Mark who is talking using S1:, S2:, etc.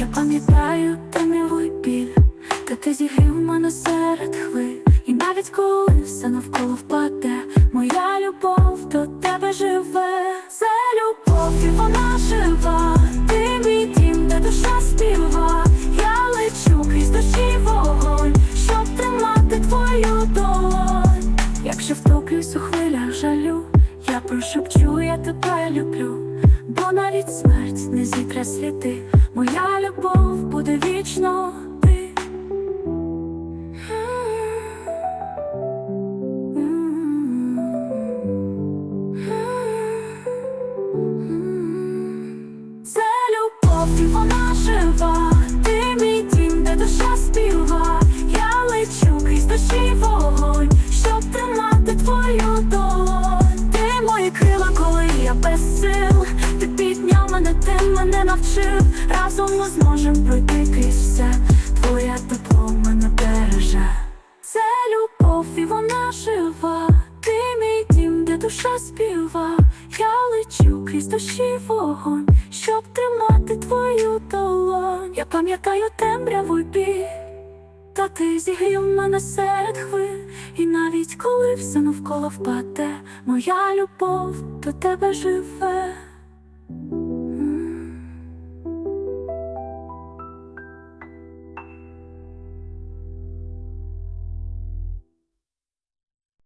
S1: Я пам'ятаю темрявий біль, та ти зігрів мене серед хвиль. І навіть коли все навколо впаде, моя любов до тебе живе. Це любов, і вона жива. Ти мій дім, де душа співа. Я лечу крізь дощі вогонь, щоб тримати твою долонь. Якщо втоплюсь у хвилях жалю, я прошепчу, я тебе люблю, бо навіть смерть не зітре сліди. Моя любов буде вічно мене, ти мене навчив. Разом ми зможем пройти крізь все. Твоє тепло мене береже. Це любов, і вона жива. Ти мій дім, де душа співа. Я лечу крізь дощі вогонь, щоб тримати твою долонь. Я пам'ятаю темряву й біль, та ти зігрів мене серед хвиль. І навіть коли все навколо впаде, моя любов до тебе живе.